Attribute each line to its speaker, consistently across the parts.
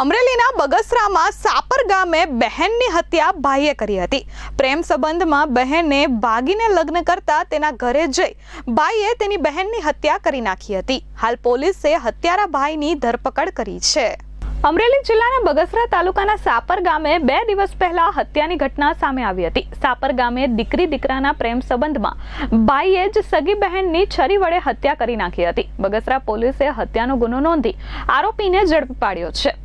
Speaker 1: અમરેલીના બગસરામાં સાપર ગામે બહેનની હત્યા ભાઈએ કરી હતી. પ્રેમ સંબંધમાં બહેને ભાગીને લગ્ન કરતા તેના ઘરે જઈ ભાઈએ તેની બહેનની હત્યા કરી નાખી હતી. હાલ પોલીસે હત્યારા ભાઈની ધરપકડ કરી છે. અમરેલી જિલ્લાના બગસરા તાલુકાના સાપર ગામે બે દિવસ પહેલા હત્યાની ઘટના સામે આવી હતી. સાપર ગામે દીકરી દીકરાના પ્રેમ સંબંધમાં ભાઈએ જ સગી બહેનની છરી વડે હત્યા કરી નાખી હતી. બગસરા પોલીસે હત્યાનો ગુનો નોંધી આરોપીને ઝડપી પાડ્યો છે.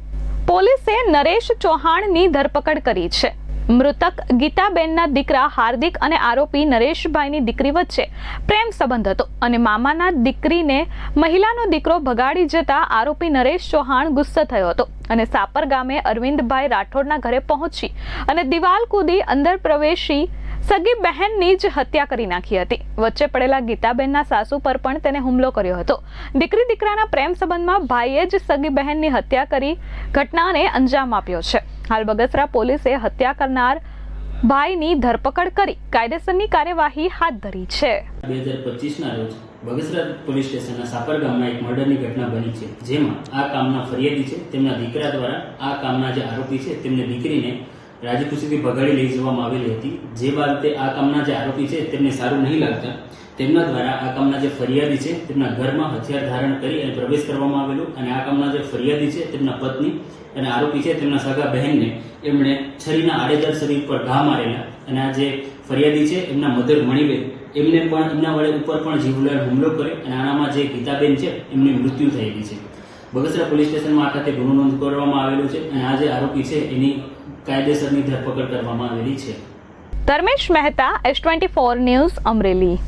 Speaker 1: પોલીસે નરેશ ચૌહાણની ધરપકડ કરી છે. મૃતક ગીતાબેનના દીકરા હાર્દિક અને આરોપી નરેશભાઈની દીકરી વચ્ચે પ્રેમ સંબંધ હતો અને મામાના દીકરીને મહિલાનો દીકરો ભગાડી જતા આરોપી નરેશ ચૌહાણ ગુસ્સે થયો હતો અને સાપર ગામે અરવિંદભાઈ રાઠોડના ઘરે પહોંચી અને દિવાલ કૂદી અંદર પ્રવેશી સગી બહેનની જ હત્યા કરી નાખી હતી. વચ્ચે પડેલા ગીતાબેનના સાસુ પર પણ તેને હુમલો કર્યો હતો. દીકરી દીકરાના પ્રેમ સંબંધમાં ભાઈએ જ સગી બહેનની હત્યા કરી ઘટનાને અંજામ આપ્યો છે. હાલ બગસરા પોલીસે હત્યા કરનાર ભાઈની ધરપકડ કરી કાયદેસરની કાર્યવાહી હાથ ધરી છે.
Speaker 2: બે હજાર રોજ બગસરા પોલીસ સ્ટેશનના સાપર એક મર્ડરની ઘટના બની છે, જેમાં આ કામના ફરિયાદી છે, તેમના દીકરા દ્વારા આ કામના જે આરોપી છે, તેમને દીકરીને રાજપુસીથી ભગાડી લઈ જવામાં આવેલી હતી. જે બાબતે આ કામના જે આરોપી છે તેમને સારું નહીં લાગતા. તેમના દ્વારા આ કામના જે ફરિયાદી છે તેમના ઘરમાં હથિયાર ધારણ કરી અને પ્રવેશ કરવામાં આવેલું અને આ કામના જે ફરિયાદી છે તેમના પત્ની અને આરોપી છે તેમના સગા બહેનને એમણે છરીના આડેદાર શરીર પર ઘા મારેલા અને આ જે ફરિયાદી છે એમના મધર મણીબેન એમને પણ એમના વડે ઉપર પણ જીવલેણ હુમલો કરે અને આનામાં જે ગીતાબેન છે એમની મૃત્યુ થયેલી છે. બગસરા પોલીસ સ્ટેશનમાં આ ખાતે ગુનો નોંધ કરવામાં આવેલું છે અને આ જે આરોપી છે એની કાયદેસરની ધરપકડ કરવામાં આવેલી છે.
Speaker 1: Dharmesh Mehta S twenty four news Amreli.